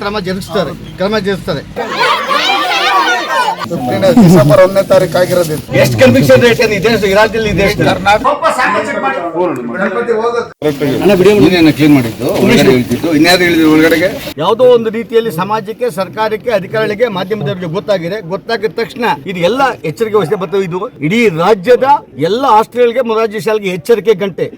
ಕ್ರಮ ಜರುಗಿಸ್ತಾರೆ ಕ್ರಮ ಜರುಗಿಸ್ತಾರೆ ಡಿಸೆಂಬರ್ ಒಂದನೇ ತಾರೀಕು ಆಗಿರೋದು. ಎಷ್ಟು ಕನ್ವಿಕ್ಷನ್ ರೇಟ್ ಇದೆ ಈ ರಾಜ್ಯದಲ್ಲಿ ಇದೆ ಕ್ಲೀನ್ ಮಾಡಿದ್ದು? ಇನ್ಯಾರು ಹೇಳಿದ್ರು ಒಳಗಡೆಗೆ? ಯಾವುದೋ ಒಂದು ರೀತಿಯಲ್ಲಿ ಸಮಾಜಕ್ಕೆ ಸರ್ಕಾರಕ್ಕೆ ಅಧಿಕಾರಿಗಳಿಗೆ ಮಾಧ್ಯಮದವರಿಗೆ ಗೊತ್ತಾಗಿದೆ. ಗೊತ್ತಾಗಿದ ತಕ್ಷಣ ಇದು ಎಲ್ಲ ಎಚ್ಚರಿಕೆ ವಹಿಸಿ ಬರ್ತವೆ. ಇದು ಇಡೀ ರಾಜ್ಯದ ಎಲ್ಲ ಆಸ್ಟ್ರೇಲಿಯಾಗೆ ಮೊರಾರ್ಜಿ ಶಾಲೆಗೆ ಎಚ್ಚರಿಕೆ ಗಂಟೆ.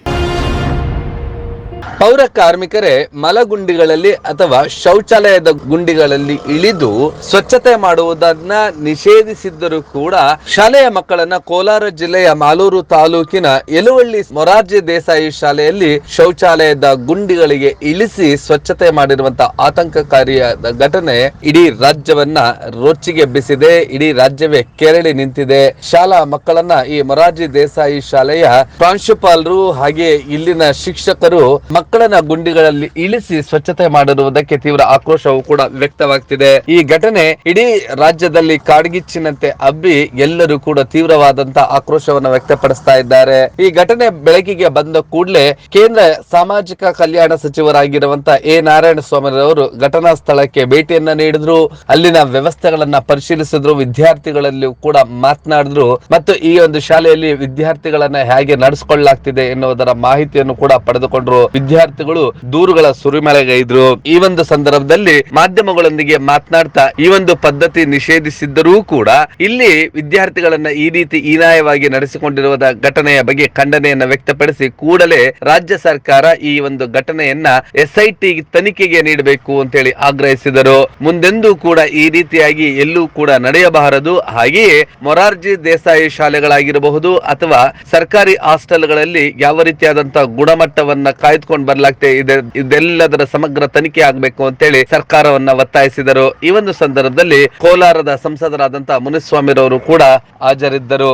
ಪೌರ ಕಾರ್ಮಿಕರೇ ಮಲಗುಂಡಿಗಳಲ್ಲಿ ಅಥವಾ ಶೌಚಾಲಯದ ಗುಂಡಿಗಳಲ್ಲಿ ಇಳಿದು ಸ್ವಚ್ಛತೆ ಮಾಡುವುದನ್ನ ನಿಷೇಧಿಸಿದ್ದರೂ ಕೂಡ ಶಾಲೆಯ ಮಕ್ಕಳನ್ನ ಕೋಲಾರ ಜಿಲ್ಲೆಯ ಮಾಲೂರು ತಾಲೂಕಿನ ಯಲುವಳ್ಳಿ ಮೊರಾರ್ಜಿ ದೇಸಾಯಿ ಶಾಲೆಯಲ್ಲಿ ಶೌಚಾಲಯದ ಗುಂಡಿಗಳಿಗೆ ಇಳಿಸಿ ಸ್ವಚ್ಛತೆ ಮಾಡಿರುವಂತಹ ಆತಂಕಕಾರಿಯಾದ ಘಟನೆ ಇಡೀ ರಾಜ್ಯವನ್ನ ರೊಚ್ಚಿಗೆಬ್ಬಿಸಿದೆ ಇಡೀ ರಾಜ್ಯವೇ ಕೆರಳಿ ನಿಂತಿದೆ. ಶಾಲಾ ಮಕ್ಕಳನ್ನ ಈ ಮೊರಾರ್ಜಿ ದೇಸಾಯಿ ಶಾಲೆಯ ಪ್ರಾಂಶುಪಾಲರು ಹಾಗೆ ಇಲ್ಲಿನ ಶಿಕ್ಷಕರು ಮಕ್ಕಳನ್ನ ಗುಂಡಿಗಳಲ್ಲಿ ಇಳಿಸಿ ಸ್ವಚ್ಛತೆ ಮಾಡಿರುವುದಕ್ಕೆ ತೀವ್ರ ಆಕ್ರೋಶವು ಕೂಡ ವ್ಯಕ್ತವಾಗ್ತಿದೆ. ಈ ಘಟನೆ ಇಡೀ ರಾಜ್ಯದಲ್ಲಿ ಕಾಡ್ಗಿಚ್ಚಿನಂತೆ ಅಬ್ಬಿ ಎಲ್ಲರೂ ಕೂಡ ತೀವ್ರವಾದಂತಹ ಆಕ್ರೋಶವನ್ನ ವ್ಯಕ್ತಪಡಿಸ್ತಾ ಇದ್ದಾರೆ. ಈ ಘಟನೆ ಬೆಳಕಿಗೆ ಬಂದ ಕೂಡಲೇ ಕೇಂದ್ರ ಸಾಮಾಜಿಕ ಕಲ್ಯಾಣ ಸಚಿವರಾಗಿರುವಂತ ಎ. ನಾರಾಯಣ ಸ್ವಾಮಿರವರು ಘಟನಾ ಸ್ಥಳಕ್ಕೆ ಭೇಟಿಯನ್ನ ನೀಡಿದ್ರು. ಅಲ್ಲಿನ ವ್ಯವಸ್ಥೆಗಳನ್ನ ಪರಿಶೀಲಿಸಿದ್ರು. ವಿದ್ಯಾರ್ಥಿಗಳಲ್ಲಿ ಕೂಡ ಮಾತನಾಡಿದ್ರು. ಮತ್ತು ಈ ಒಂದು ಶಾಲೆಯಲ್ಲಿ ವಿದ್ಯಾರ್ಥಿಗಳನ್ನ ಹೇಗೆ ನಡೆಸಿಕೊಳ್ಳಲಾಗ್ತಿದೆ ಎನ್ನುವುದರ ಮಾಹಿತಿಯನ್ನು ಕೂಡ ಪಡೆದುಕೊಂಡ್ರು. ವಿದ್ಯಾರ್ಥಿಗಳು ದೂರುಗಳ ಸುರಿಮಳೆಗೈದ್ರು ಈ ಒಂದು ಸಂದರ್ಭದಲ್ಲಿ ಮಾಧ್ಯಮಗಳೊಂದಿಗೆ ಮಾತನಾಡ್ತಾ ಈ ಒಂದು ಪದ್ಧತಿ ನಿಷೇಧಿಸಿದ್ದರೂ ಕೂಡ ಇಲ್ಲಿ ವಿದ್ಯಾರ್ಥಿಗಳನ್ನ ಈ ರೀತಿ ಹೀನಾಯವಾಗಿ ನಡೆಸಿಕೊಂಡಿರುವ ಘಟನೆಯ ಬಗ್ಗೆ ಖಂಡನೆಯನ್ನ ವ್ಯಕ್ತಪಡಿಸಿ ಕೂಡಲೇ ರಾಜ್ಯ ಸರ್ಕಾರ ಈ ಒಂದು ಘಟನೆಯನ್ನ ಎಸ್ಐಟಿ ತನಿಖೆಗೆ ನೀಡಬೇಕು ಅಂತ ಹೇಳಿ ಆಗ್ರಹಿಸಿದರು. ಮುಂದೆಂದೂ ಕೂಡ ಈ ರೀತಿಯಾಗಿ ಎಲ್ಲೂ ಕೂಡ ನಡೆಯಬಾರದು. ಹಾಗೆಯೇ ಮೊರಾರ್ಜಿ ದೇಸಾಯಿ ಶಾಲೆಗಳಾಗಿರಬಹುದು ಅಥವಾ ಸರ್ಕಾರಿ ಹಾಸ್ಟೆಲ್ಗಳಲ್ಲಿ ಯಾವ ರೀತಿಯಾದಂತಹ ಗುಣಮಟ್ಟವನ್ನ ಕಾಯ್ದುಕೊಂಡು ಬರ್ಲಾಗ್ತದೆ ಇದೆ. ಇದೆಲ್ಲದರ ಸಮಗ್ರ ತನಿಖೆ ಆಗ್ಬೇಕು ಅಂತೇಳಿ ಸರ್ಕಾರವನ್ನ ಒತ್ತಾಯಿಸಿದರು. ಈ ಒಂದು ಸಂದರ್ಭದಲ್ಲಿ ಕೋಲಾರದ ಸಂಸದರಾದಂತಹ ಮುನಿಸ್ವಾಮಿರವರು ಕೂಡ ಹಾಜರಿದ್ದರು.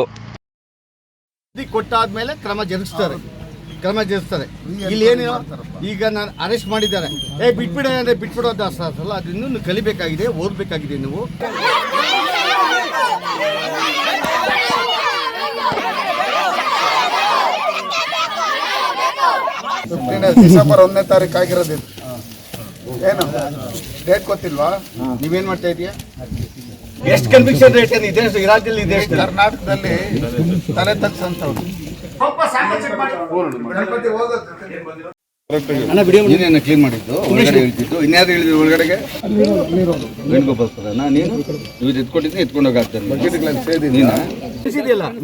ಕೊಟ್ಟಾದ್ಮೇಲೆ ಕ್ರಮ ಜರುಗಿಸ್ತಾರೆ. ಕ್ರಮ ಜರುಗಿಸ್ತಾರೆ. ಇಲ್ಲಿ ಏನು ಈಗ ನಾನು ಅರೆಸ್ಟ್ ಮಾಡಿದ್ದಾರೆ. ಏ, ಬಿಟ್ಬಿಡ ಅಂದ್ರೆ ಬಿಟ್ಬಿಡೋದು ಅಲ್ಲ ಅದನ್ನು ಕಲಿಬೇಕಾಗಿದೆ, ಓದಬೇಕಾಗಿದೆ ನೀವು. ಫಿಫ್ಟೀನ್ ಡಿಸೆಂಬರ್ ಒಂದನೇ ತಾರೀಕು ಆಗಿರೋದಿತ್ತು. ಏನು? ಡೇಟ್ ಗೊತ್ತಿಲ್ವಾ? ನೀವೇನ್ ಮಾಡ್ತಾ ಇದೀಯಾ? ಎಷ್ಟು ಕನ್ವಿಕ್ಷನ್ ರೇಟ್ ಏನು ಇದೆ? ಈ ರಾಜ್ಯದಲ್ಲಿ ಇದೆ ಕರ್ನಾಟಕದಲ್ಲಿ ತಲೆ ತಗ್ಸಂತವ್ರು. ಗಣಪತಿ ಹೋಗೋದು. ನೀನೇನ ಕ್ಲೀನ್ ಮಾಡಿದ್ದು? ಒಳಗಡೆ ಇನ್ಯಾರು ಹೇಳಿದ್ರು ಒಳಗಡೆಗೆ? ವೇಣುಗೋಪಾಲ್ಪುರನಾ ನೀನು ನೀವು ನೀನಾ?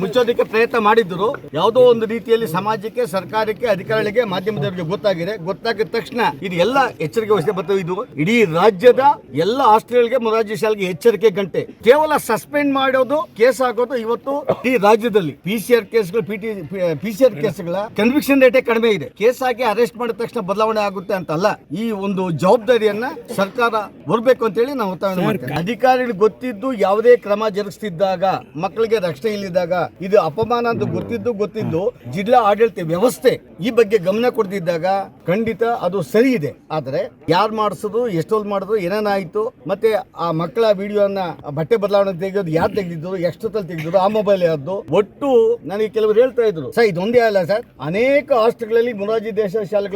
ಮುಚ್ಚೋದಕ್ಕೆ ಪ್ರಯತ್ನ ಮಾಡಿದ್ರು ಯಾವುದೋ ಒಂದು ರೀತಿಯಲ್ಲಿ ಸಮಾಜಕ್ಕೆ ಸರ್ಕಾರಕ್ಕೆ ಅಧಿಕಾರಿಗಳಿಗೆ ಮಾಧ್ಯಮದವರಿಗೆ ಗೊತ್ತಾಗಿದೆ. ಗೊತ್ತಾಗಿದ ತಕ್ಷಣ ಇದು ಎಲ್ಲ ಎಚ್ಚರಿಕೆ ವಹಿಸಿ ಬರ್ತವೆ ಇದು ಇಡೀ ರಾಜ್ಯದ ಎಲ್ಲ ಹಾಸ್ಟೆಲ್ಗೆ ಮೊರಾರ್ಜಿ ಶಾಲೆಗೆ ಎಚ್ಚರಿಕೆ ಗಂಟೆ. ಕೇವಲ ಸಸ್ಪೆಂಡ್ ಮಾಡೋದು ಕೇಸ್ ಹಾಕೋದು ಇವತ್ತು ಈ ರಾಜ್ಯದಲ್ಲಿ. ಪಿ ಸಿ ಆರ್ ಕೇಸ್ಗಳು PT PCR P C R ಕೇಸ್ಗಳ conviction ರೇಟೇ ಕಡಿಮೆ ಇದೆ. ಕೇಸ್ ಹಾಕಿ ಅರೆಸ್ಟ್ ಮಾಡಿದ ತಕ್ಷಣ ಬದಲಾವಣೆ ಆಗುತ್ತೆ ಅಂತಲ್ಲ ಈ ಒಂದು ಜವಾಬ್ದಾರಿಯನ್ನ ಸರ್ಕಾರ ಬರಬೇಕು ಅಂತೇಳಿ ನಾವು ಒತ್ತಾಯ ಮಾಡ್ತೇವೆ. ಅಧಿಕಾರಿಗಳು ಗೊತ್ತಿದ್ದು ಯಾವುದೇ ಕ್ರಮ ಜರುಗಿಸ್ತಿದ್ದಾಗ ಮಕ್ಕಳಿಗೆ ರಕ್ಷಣೆ ಇಲ್ಲಿದ್ದಾಗ ಇದು ಅಪಮಾನ ಅಂತ ಗೊತ್ತಿದ್ದು ಗೊತ್ತಿದ್ದು ಜಿಲ್ಲಾ ಆಡಳಿತ ವ್ಯವಸ್ಥೆ ಈ ಬಗ್ಗೆ ಗಮನ ಕೊಡ್ತಿದ್ದಾಗ ಖಂಡಿತ ಅದು ಸರಿ ಇದೆ. ಆದ್ರೆ ಯಾರು ಮಾಡಿಸೋದು ಎಷ್ಟೊಂದು ಮಾಡಿದ್ರು ಏನೇನಾಯ್ತು ಮತ್ತೆ ಆ ಮಕ್ಕಳ ವಿಡಿಯೋನ ಬಟ್ಟೆ ಬದಲಾವಣೆ ತೆಗೆಯೋದು ಯಾರು ತೆಗೆದಿದ್ರು ಎಷ್ಟೊತ್ತಲ್ಲಿ ತೆಗೆದಿದ್ರು ಆ ಮೊಬೈಲ್ ಯಾರ್ದು? ಒಟ್ಟು ನನಗೆ ಕೆಲವರು ಹೇಳ್ತಾ ಇದ್ರು. ಸರ್ ಇದೊಂದೇ ಅಲ್ಲ ಸರ್ ಅನೇಕ ಹಾಸ್ಟೆಲ್ಗಳಲ್ಲಿ ಮುರಾಜಿ ದೇಶ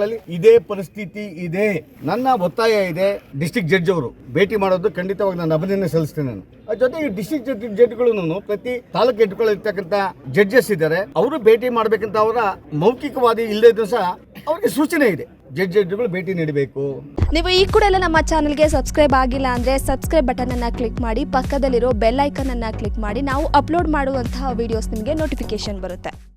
ಶಾಲೆಗಳಲ್ಲಿ ಇದೇ ಪರಿಸ್ಥಿತಿ ಇದೆ. ನನ್ನ ಒತ್ತಾಯ ಇದೆ ಡಿಸ್ಟಿಕ್ ಜಡ್ಜ್ ಅವರು ಭೇಟಿ ಮಾಡೋದು ಖಂಡಿತವಾಗಿ ನಾನು ಅಭಿನಂದನೆ ಸಲ್ಲಿಸ್ತೇನೆ ನಾನು. ಅದ್ರ ಜೊತೆಗೆ ಡಿಸ್ಟಿಕ್ ಜಡ್ಜ್ ಜಡ್ಜ್ಗಳು ಪ್ರತಿ ತಾಲೂಕು ಇಟ್ಕೊಳ್ಳಿರ್ತಕ್ಕಂಥ ಜಡ್ಜಸ್ ಇದ್ದಾರೆ. ಅವರು ಭೇಟಿ ಮಾಡಬೇಕಂತ ಅವರ ಮೌಖಿಕವಾದಿ ಇಲ್ಲದೇ ಸಹ ಅವ್ರಿಗೆ ಸೂಚನೆ ಇದೆ. ಜಡ್ಜ್, ಜಡ್ಜ್ಗಳು ಭೇಟಿ ನೀಡಬೇಕು. ನೀವು ಈ ಕೂಡ ಎಲ್ಲ ನಮ್ಮ ಚಾನಲ್ಗೆ ಸಬ್ಸ್ಕ್ರೈಬ್ ಆಗಿಲ್ಲ ಅಂದ್ರೆ ಸಬ್ಸ್ಕ್ರೈಬ್ ಬಟನ್ ಅನ್ನ ಕ್ಲಿಕ್ ಮಾಡಿ, ಪಕ್ಕದಲ್ಲಿರೋ ಬೆಲ್ ಅನ್ನ ಕ್ಲಿಕ್ ಮಾಡಿ, ನಾವು ಅಪ್ಲೋಡ್ ಮಾಡುವಂತಹ ವಿಡಿಯೋಸ್ ನಿಮಗೆ ನೋಟಿಫಿಕೇಶನ್ ಬರುತ್ತೆ.